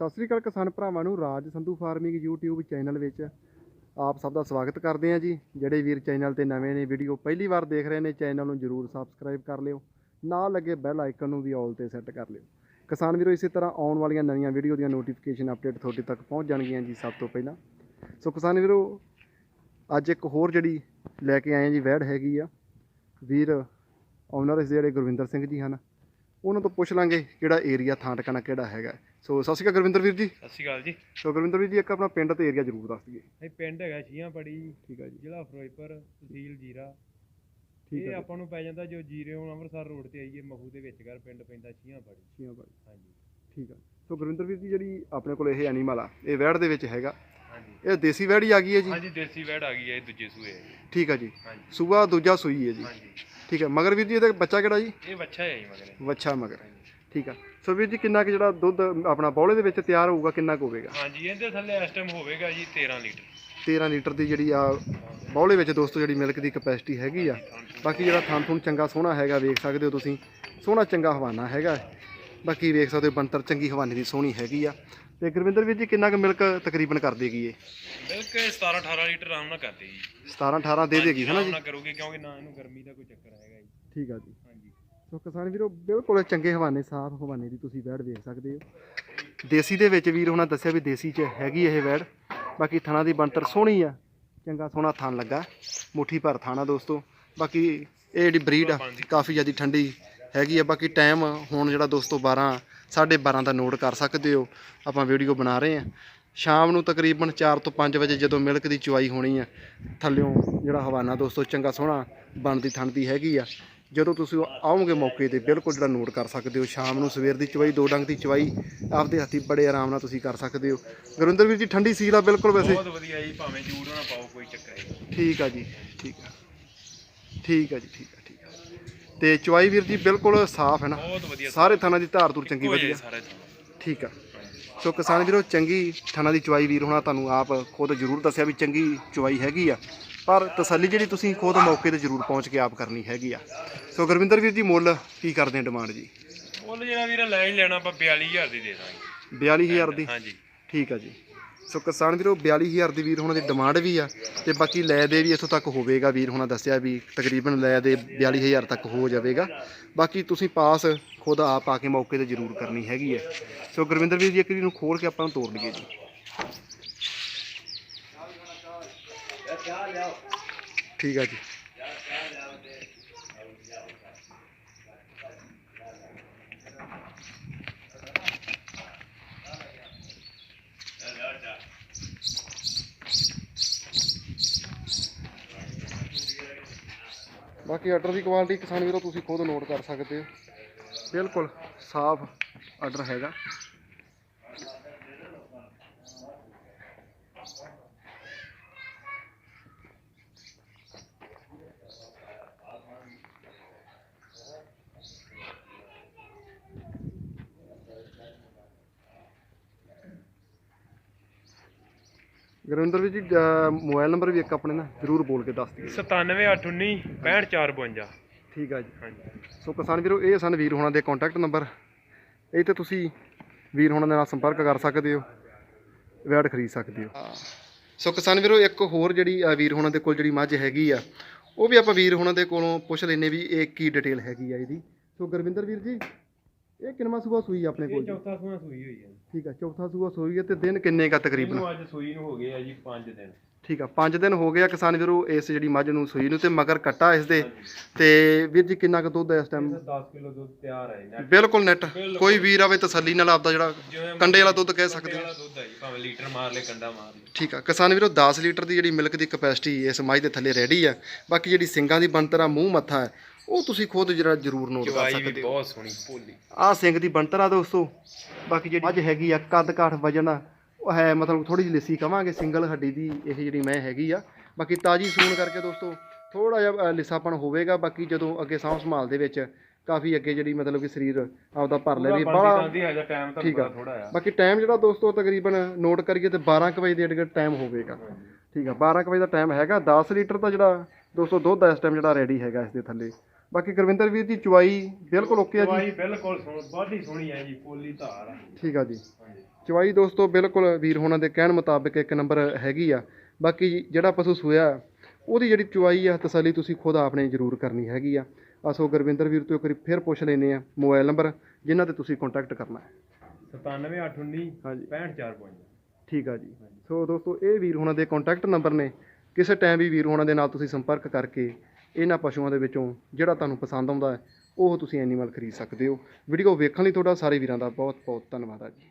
ਸਤਿ ਸ੍ਰੀ ਅਕਾਲ ਕਿਸਾਨ ਭਰਾਵਾਂ ਨੂੰ, Raj Sandhu farming YouTube channel ਵਿੱਚ ਆਪ ਸਭ ਦਾ ਸਵਾਗਤ ਕਰਦੇ ਹਾਂ ਜੀ। ਜਿਹੜੇ ਵੀਰ ਚੈਨਲ ਤੇ ਨਵੇਂ ਨੇ ਵੀਡੀਓ ਪਹਿਲੀ ਵਾਰ ਦੇਖ ਰਹੇ ਨੇ ਚੈਨਲ ਨੂੰ ਜਰੂਰ ਸਬਸਕ੍ਰਾਈਬ ਕਰ ਲਿਓ। ਨਾਲ ਲੱਗੇ ਬੈਲ ਆਈਕਨ ਨੂੰ ਵੀ ਆਲ ਤੇ ਸੈੱਟ ਕਰ ਲਿਓ। ਕਿਸਾਨ ਵੀਰੋ, ਇਸੇ ਤਰ੍ਹਾਂ ਆਉਣ ਵਾਲੀਆਂ ਨਵੀਆਂ ਵੀਡੀਓ ਦੀਆਂ ਨੋਟੀਫਿਕੇਸ਼ਨ ਅਪਡੇਟ ਤੁਹਾਡੇ ਤੱਕ ਪਹੁੰਚ ਜਾਣਗੀਆਂ ਜੀ ਸਭ ਤੋਂ ਪਹਿਲਾਂ। ਸੋ ਕਿਸਾਨ ਵੀਰੋ, ਅੱਜ ਇੱਕ ਹੋਰ ਜਿਹੜੀ ਲੈ ਕੇ ਆਏ ਹਾਂ ਜੀ, ਵੈੜ ਹੈਗੀ ਆ। ਵੀਰ ਓਨਰ ਇਸ ਜਿਹੜੇ ਗੁਰਵਿੰਦਰ ਸਿੰਘ ਜੀ ਹਨ। ਉਹਨਾਂ ਤੋਂ ਪੁੱਛ ਲਾਂਗੇ ਕਿਹੜਾ ਏਰੀਆ ਥਾਂ ਟਿਕਾਣਾ ਕਿਹੜਾ ਹੈਗਾ। ਸੋ ਸਤਿ ਸ਼੍ਰੀ ਅਕਾਲ ਗੁਰਵਿੰਦਰ ਵੀਰ ਜੀ। ਸਤਿ ਸ਼੍ਰੀ ਅਕਾਲ ਜੀ। ਸੋ ਗੁਰਵਿੰਦਰ ਵੀਰ ਜੀ ਇੱਕ ਆਪਣਾ ਪਿੰਡ ਤੇ ਏਰੀਆ ਜ਼ਰੂਰ ਦੱਸ ਦਈਏ। ਇਹ ਪਿੰਡ ਹੈਗਾ ਛੀਆਂ ਪੜੀ ਠੀਕ ਹੈ ਜੀ। ਜ਼ਿਲ੍ਹਾ ਫਿਰੋਜ਼ਪੁਰ ਤਹਿਸੀਲ ਜੀਰਾ। ਠੀਕ ਇਹ ਹੈ ਆਪਾਂ ਨੂੰ ਪੈ ਜਾਂਦਾ ਜੋ ਜੀਰਿਓਂ ਅੰਮ੍ਰਿਤਸਰ ਰੋਡ ਤੇ ਆਈਏ ਮਹੂ ਦੇ ਵਿੱਚ ਘਰ ਪਿੰਡ ਪੈਂਦਾ ਛੀਆਂ ਪੜੀ ਛੀਆਂ ਬਾਈ ਹਾਂਜੀ। ਠੀਕ ਹੈ ਸੋ ਗੁਰਵਿੰਦਰ ਵੀਰ ਜੀ ਜਿਹੜੀ ਆਪਣੇ ਕੋਲ ਇਹ ਐਨੀਮਲ ਆ ਇਹ ਵੈੜ ਦੇ ਵਿੱਚ ਹੈਗਾ। ਹਾਂਜੀ। ਇਹ ਦੇਸੀ ਵੈੜ ਹੀ ਆ ਗਈ ਹੈ ਜੀ? ਹਾਂਜੀ ਦੇਸੀ ਵੈੜ ਆ ਗਈ ਹੈ ਇਹ ਦੂਜੇ ਸੂਏ ਹੈ। ਠੀਕ ਹੈ ਜੀ। ਸੂਆ ਦੂਜਾ ਸੂਈ ਹੈ ਜੀ। ਹਾਂਜੀ। ਠੀਕ ਹੈ ਮਗਰ ਵੀਰ ਜੀ ਇਹਦਾ ਬੱਚਾ ਕਿਹੜਾ ਜੀ? ਇਹ ਬੱਚਾ ਹੈ ਜੀ ਮਗਰ। ਵੱਛਾ ਮਗਰ ਠੀਕ ਹੈ ਸੋ ਵੀਰ ਜੀ ਕਿੰਨਾ ਕੁ ਜਿਹੜਾ ਦੁੱਧ ਆਪਣਾ ਬੌਲੇ ਦੇ ਵਿੱਚ ਤਿਆਰ ਹੋਊਗਾ ਕਿੰਨਾ ਕੁ ਹੋਵੇਗਾ? ਹਾਂਜੀ ਇਹਦੇ ਥੱਲੇ ਇਸ ਟਾਈਮ ਹੋਵੇਗਾ ਜੀ 13 ਲੀਟਰ। 13 ਲੀਟਰ ਦੀ ਜਿਹੜੀ ਆ ਬੌਲੇ ਵਿੱਚ ਦੋਸਤੋ ਜਿਹੜੀ ਮਿਲਕ ਦੀ ਕਪੈਸਿਟੀ ਹੈਗੀ ਆ। ਬਾਕੀ ਜਿਹੜਾ ਥਣ ਥੁਣ ਚੰਗਾ ਸੋਹਣਾ ਹੈਗਾ ਵੇਖ ਸਕਦੇ ਹੋ ਤੁਸੀਂ। ਸੋਹਣਾ ਚੰਗਾ ਹਵਾਨਾ ਹੈਗਾ। ਬਾਕੀ ਵੇਖ ਸਕਦੇ ਹੋ ਬੰਤਰ ਚੰਗੀ ਹਵਾਨੇ ਦੀ ਸੋਹਣੀ ਹੈਗੀ ਆ। ਤੇ ਗੁਰਵਿੰਦਰ ਵੀਰ ਜੀ ਕਿੰਨਾ ਕੁ ਮਿਲਕ ਤਕਰੀਬਨ ਕਰ ਦੇਗੀ ਇਹ? ਮਿਲਕ 17 18 ਲੀਟਰ ਆਰਾਮ ਨਾਲ ਕਰਦੇ ਜੀ 17 18 ਦੇ ਦੇਗੀ ਹਨਾ ਆਰਾਮ ਜੀ? ਨਾਲ ਕਰੋਗੇ ਕਿਉਂਕਿ ਨਾ ਇਹਨੂੰ ਗਰਮੀ ਦਾ ਕੋਈ ਚੱਕਰ ਹੈਗਾ ਜੀ। ਠੀਕ ਆ ਜੀ। ਹਾਂਜੀ। ਸੋ ਕਿਸਾਨ ਵੀਰੋ ਬਿਲਕੁਲ ਚੰਗੇ ਹਵਾਨੇ ਸਾਫ਼ ਹਵਾਨੇ ਦੀ ਤੁਸੀਂ ਵੈੜ ਵੇਖ ਸਕਦੇ ਹੋ। ਦੇਸੀ ਦੇ ਵਿੱਚ ਵੀਰ ਹੁਣਾਂ ਦੱਸਿਆ ਵੀ ਦੇਸੀ 'ਚ ਹੈਗੀ ਇਹ ਵੈੜ। ਬਾਕੀ ਥਣਾ ਦੀ ਬਣਤਰ ਸੋਹਣੀ ਆ ਚੰਗਾ ਸੋਹਣਾ ਥਣ ਲੱਗਾ। ਮੁੱਠੀ ਭਰ ਥਾਣਾ ਦੋਸਤੋ। ਬਾਕੀ ਇਹ ਜਿਹੜੀ ਬਰੀਡ ਆ ਕਾਫੀ ਜ਼ਿਆਦਾ ਠੰਡੀ ਹੈਗੀ ਆ। ਬਾਕੀ ਟਾਈਮ ਹੁਣ ਜਿਹੜਾ ਦੋਸਤੋ 12 12:30 ਦਾ ਨੋਟ ਕਰ ਸਕਦੇ ਹੋ। ਆਪਾਂ ਵੀਡੀਓ ਬਣਾ ਰਹੇ ਆ ਸ਼ਾਮ ਨੂੰ ਤਕਰੀਬਨ 4 ਤੋਂ 5 ਵਜੇ ਜਦੋਂ ਮਿਲਕ ਦੀ ਚੁਆਈ ਹੋਣੀ ਆ ਥੱਲਿਓਂ ਜਿਹੜਾ ਹਵਾਨਾ ਦੋਸਤੋ ਚੰਗਾ ਸੋਹਣਾ ਬਣਦੀ ਥਣਦੀ ਹੈਗੀ ਆ ਜਦੋਂ ਤੁਸੀਂ ਆਓਗੇ ਮੌਕੇ ਤੇ ਬਿਲਕੁਲ ਜਿਹੜਾ ਨੋਟ ਕਰ ਸਕਦੇ ਹੋ। ਸ਼ਾਮ ਨੂੰ ਸਵੇਰ ਦੀ ਚਵਾਈ ਦੋ ਡੰਗ ਦੀ ਚਵਾਈ ਆਪਦੇ ਹੱਥੀ ਬੜੇ ਆਰਾਮ ਨਾਲ ਤੁਸੀਂ ਕਰ ਸਕਦੇ ਹੋ। ਗੁਰਿੰਦਰ ਵੀਰ ਜੀ ਠੰਡੀ ਸੀਲ ਆ ਬਿਲਕੁਲ ਵੈਸੇ। ਬਹੁਤ ਵਧੀਆ ਜੀ ਭਾਵੇਂ ਜੂੜ ਨਾ ਪਾਓ ਕੋਈ ਚੱਕਰ ਨਹੀਂ। ਠੀਕ ਆ ਜੀ ਠੀਕ ਆ। ਠੀਕ ਆ ਜੀ ਠੀਕ ਆ। ਤੇ ਚਵਾਈ ਵੀਰ ਜੀ ਬਿਲਕੁਲ ਸਾਫ਼ ਹੈ ਨਾ। ਬਹੁਤ ਵਧੀਆ। ਸਾਰੇ ਥਾਣਾ ਦੀ ਧਾਰ ਧੂਰ ਚੰਗੀ ਵਧੀਆ। ਸਾਰਾ ਠੀਕ ਆ। ਸੋ ਕਿਸਾਨ ਵੀਰੋ ਚੰਗੀ ਥਾਣਾ ਦੀ ਚਵਾਈ ਵੀਰ ਹੋਣਾ ਤੁਹਾਨੂੰ ਆਪ ਖੁਦ ਜ਼ਰੂਰ ਦੱਸਿਆ ਵੀ ਚੰਗੀ ਚਵਾਈ ਹੈਗੀ ਆ। ਪਰ ਤਸੱਲੀ ਜਿਹੜੀ ਤੁਸੀਂ ਖੁਦ ਮੌਕੇ ਤੇ ਜ਼ਰੂਰ ਪਹੁੰਚ ਕੇ ਆਪ ਕਰਨੀ ਹੈਗੀ ਆ। ਸੋ ਗੁਰਵਿੰਦਰ ਵੀਰ ਜੀ ਮੁੱਲ ਕੀ ਕਰਦੇ ਆ ਡਿਮਾਂਡ ਜੀ? ਮੁੱਲ ਜਿਹੜਾ ਵੀਰ ਲੈ ਹੀ ਲੈਣਾ ਆਪਾਂ 42000 ਦੀ ਦੇ ਦਾਂਗੇ। 42000 ਦੀ? ਹਾਂਜੀ। ਠੀਕ ਆ ਜੀ। ਸੋ ਕਿਸਾਨ ਵੀਰੋ 42000 ਦੀ ਵੀਰ ਹੋਣਾ ਦੀ ਡਿਮਾਂਡ ਵੀ ਆ ਤੇ ਬਾਕੀ ਲੈ ਦੇ ਵੀ ਇੱਥੋਂ ਤੱਕ ਹੋਵੇਗਾ ਵੀਰ ਹੋਣਾ ਦੱਸਿਆ ਵੀ ਤਕਰੀਬਨ ਲੈ ਦੇ 42000 ਤੱਕ ਹੋ ਜਾਵੇਗਾ। ਬਾਕੀ ਤੁਸੀਂ ਪਾਸ ਖੁਦ ਆਪ ਆ ਕੇ ਮੌਕੇ ਤੇ ਜ਼ਰੂਰ ਕਰਨੀ ਹੈਗੀ ਹੈ ਸੋ ਗੁਰਵਿੰਦਰ ਵੀਰ ਜੀ, ਇੱਕ ਵਾਰੀ ਨੂੰ ਖੋਲ ਕੇ ਆਪਾਂ ਨੂੰ ਤੋੜ ਲਈਏ ਜੀ। ਠੀਕ ਆ ਜੀ। ਬਾਕੀ ਆਰਡਰ ਦੀ ਕੁਆਲਿਟੀ ਕਿਸਾਨ ਵੀਰੋ ਤੁਸੀਂ ਖੁਦ ਨੋਟ ਕਰ ਸਕਦੇ ਹੋ। ਬਿਲਕੁਲ ਸਾਫ਼ ਆਰਡਰ ਹੈਗਾ। ਗੁਰਵਿੰਦਰ ਵੀਰ ਜੀ ਅਹ ਮੋਬਾਈਲ ਨੰਬਰ ਵੀ ਇੱਕ ਆਪਣੇ ਨਾ ਜ਼ਰੂਰ ਬੋਲ ਕੇ ਦੱਸ ਦਿਓ। 97819 65452 ਠੀਕ ਆ ਜੀ। ਹਾਂਜੀ। ਸੋ ਕਿਸਾਨ ਵੀਰੋ ਇਹ ਸਨ ਵੀਰ ਹੋਣਾ ਦੇ ਕੰਟੈਕਟ ਨੰਬਰ ਇਹ ਤੇ ਤੁਸੀਂ ਵੀਰ ਹੋਣਾ ਦੇ ਨਾਲ ਸੰਪਰਕ ਕਰ ਸਕਦੇ ਹੋ ਵੈਟ ਖਰੀਦ ਸਕਦੇ ਹੋ। ਸੋ ਕਿਸਾਨ ਵੀਰੋ ਇੱਕ ਹੋਰ ਜਿਹੜੀ ਆ ਵੀਰ ਹੋਣਾ ਦੇ ਕੋਲ ਜਿਹੜੀ ਮੱਝ ਹੈਗੀ ਆ ਉਹ ਵੀ ਆਪਾਂ ਵੀਰ ਹੋਣਾ ਦੇ ਕੋਲੋਂ ਪੁੱਛ ਲੈਨੇ ਵੀ ਇਹ ਕੀ ਡਿਟੇਲ ਹੈਗੀ ਆ ਇਹਦੀ। ਸੋ ਗੁਰਵਿੰਦਰ ਵੀਰ ਜੀ ਇਹ ਕਿੰਨਵਾਂ ਸੂਆ ਸੂਈ ਆ ਆਪਣੇ ਕੋਲ ਇਹ ਜੀ? ਚੌਥਾ ਸੂਆ ਸੂਈ ਹੋਈ ਹੈ ਠੀਕ ਆ ਚੌਥਾ ਸੂਆ ਸੂਈ ਹੈ ਤੇ ਦਿਨ ਕਿੰਨੇ ਕਾ ਤਕਰੀਬਨ? ਇਹਨੂੰ ਅੱਜ ਸੂਈ ਨੂੰ ਹੋ ਗਏ ਆ ਜੀ 5 ਦਿਨ। ਠੀਕ ਆ 5 ਦਿਨ ਹੋ ਗਏ ਆ ਕਿਸਾਨ ਵੀਰੋ ਇਸ ਜਿਹੜੀ ਮੱਝ ਨੂੰ ਸੂਈ ਨੂੰ ਤੇ ਮਗਰ ਕੱਟਾ ਇਸ ਦੇ। ਤੇ ਵੀਰ ਜੀ ਕਿੰਨਾ ਕੁ ਦੁੱਧ ਹੈ ਇਸ ਟਾਈਮ ਇਹ 10 ਕਿਲੋ ਦੁੱਧ ਤਿਆਰ ਹੈ ਨਾ ਬਿਲਕੁਲ ਨੈਟ ਕੋਈ ਵੀਰ ਆਵੇ ਤਸੱਲੀ ਨਾਲ ਆਪਦਾ ਜਿਹੜਾ ਕੰਡੇ ਵਾਲਾ ਦੁੱਧ ਕਹਿ ਸਕਦੇ ਵਾਲਾ ਦੁੱਧ ਹੈ ਜੀ ਭਾਵੇਂ ਲੀਟਰ ਮਾਰ ਲੈ ਕੰਡਾ ਮਾਰ ਲੈ ਠੀਕ ਆ ਕਿਸਾਨ ਵੀਰੋ 10 ਲੀਟਰ ਦੀ ਜਿਹੜੀ ਮਿਲਕ ਦੀ ਕਪੈਸਿਟੀ ਇਸ ਮੱਝ ਦੇ ਥੱਲੇ ਰੈਡੀ ਆ। ਬਾਕੀ ਜਿਹੜੀ ਸਿੰਗਾਂ ਦੀ ਬਣਤਰ ਆ ਮੂੰਹ ਮੱਥਾ ਹੈ ਉਹ ਤੁਸੀਂ ਖੁਦ ਜਿਹੜਾ ਜ਼ਰੂਰ ਨੋਟ ਕਰ ਚਵਾਈ ਵੀ ਸਕਦੇ ਹੋ। ਬਹੁਤ ਸੋਹਣੀ ਭੋਲੀ। ਆਹ ਸਿੰਘ ਦੀ ਬਣਤਰ ਆ ਦੋਸਤੋ। ਬਾਕੀ ਜਿਹੜੀ ਮੱਝ ਹੈਗੀ ਆ ਕੱਦ ਕਾਠ ਵਜਨ ਆ, ਉਹ ਹੈ ਮਤਲਬ ਥੋੜੀ ਜਿਹੀ ਲਿੱਸੀ ਕਵਾਂਗੇ ਸਿੰਗਲ ਹੱਡੀ ਦੀ ਇਹ ਜਿਹੜੀ ਮੈਂ ਹੈਗੀ ਆ। ਬਾਕੀ ਤਾਜੀ ਸੂਣ ਕਰਕੇ ਦੋਸਤੋ ਥੋੜਾ ਜਿਹਾ ਅ, ਲਿੱਸਾਪਣ ਹੋਵੇਗਾ ਬਾਕੀ ਜਦੋਂ ਅੱਗੇ ਸਾਂਭ ਸੰਭਾਲ ਦੇ ਵਿੱਚ ਕਾਫੀ ਅੱਗੇ ਜਿਹੜੀ ਮਤਲਬ ਕਿ ਸਰੀਰ ਆਪਦਾ ਭਰ ਲੈ ਵੀ ਬੜਾ ਜਾਂਦੀ ਹੈ ਜਾਂ ਟਾਈਮ ਤਾਂ ਠੀਕ ਆ। ਥੋੜਾ ਆ ਬਾਕੀ ਟਾਈਮ ਜਿਹੜਾ ਦੋਸਤੋ ਤਕਰੀਬਨ ਨੋਟ ਕਰੀਏ ਤੇ 12 ਕੁ ਵਜੇ ਦੇ ਅੜਗੇ ਟਾਈਮ ਹੋਵੇਗਾ। ਠੀਕ ਆ 12 ਕੁ ਵਜੇ ਦਾ ਟਾਈਮ ਹੈਗਾ 10 ਲੀਟਰ ਦਾ ਜਿਹੜਾ ਦੋਸਤੋ ਦੁੱਧ ਇਸ ਟਾਈਮ ਜਿਹੜਾ ਰੈਡੀ ਹੈਗਾ ਇਸ ਦੇ ਥੱਲੇ। ਬਾਕੀ ਗੁਰਵਿੰਦਰ ਵੀਰ ਦੀ ਚੁਆਈ ਬਿਲਕੁਲ ਓਕੇ ਆ ਜੀ। ਚਵਾਈ ਬਿਲਕੁਲ ਸੋਹਣੀ ਸੋਹਣੀ ਹੈ ਜੀ ਪੋਲੀ ਧਾਰ ਆ। ਠੀਕ ਆ ਜੀ। ਹਾਂਜੀ। ਚਵਾਈ ਦੋਸਤੋ ਬਿਲਕੁਲ ਵੀਰ ਹੋਣਾ ਦੇ ਕਹਿਣ ਮੁਤਾਬਕ ਇੱਕ ਨੰਬਰ ਹੈਗੀ ਆ। ਬਾਕੀ ਜਿਹੜਾ ਪਸ਼ੂ ਸੋਇਆ ਉਹਦੀ ਜਿਹੜੀ ਚਵਾਈ ਆ ਤਸੱਲੀ ਤੁਸੀਂ ਖੁਦ ਆਪਨੇ ਜ਼ਰੂਰ ਕਰਨੀ ਹੈਗੀ ਆ। ਅਸੋ ਗੁਰਵਿੰਦਰ ਵੀਰ ਤੋਂ ਇੱਕ ਵਾਰੀ ਫਿਰ ਪੁੱਛ ਲੈਨੇ ਆ ਮੋਬਾਈਲ ਨੰਬਰ ਜਿਨ੍ਹਾਂ ਤੇ ਤੁਸੀਂ ਕੰਟੈਕਟ ਕਰਨਾ ਹੈ। 97819 ਹਾਂਜੀ 65455 ਠੀਕ ਆ ਜੀ। ਸੋ ਦੋਸਤੋ ਇਹ ਵੀਰ ਹੋਣਾ ਦੇ ਕੰਟੈਕਟ ਨੰਬਰ ਨੇ। ਕਿਸੇ ਟਾਈਮ ਵੀ ਵੀਰ ਹੋਣਾ ਦੇ ਨਾਲ ਤੁਸੀਂ ਸੰਪਰਕ ਕਰਕੇ ਇਹਨਾਂ ਪਸ਼ੂਆਂ ਦੇ ਵਿੱਚੋਂ ਜਿਹੜਾ ਤੁਹਾਨੂੰ ਪਸੰਦ ਆਉਂਦਾ ਹੈ, ਉਹ ਤੁਸੀਂ ਐਨੀਮਲ ਖਰੀਦ ਸਕਦੇ ਹੋ। ਵੀਡੀਓ ਵੇਖਣ ਲਈ ਤੁਹਾਡਾ ਸਾਰੇ ਵੀਰਾਂ ਦਾ ਬਹੁਤ ਬਹੁਤ ਧੰਨਵਾਦ ਆ ਜੀ।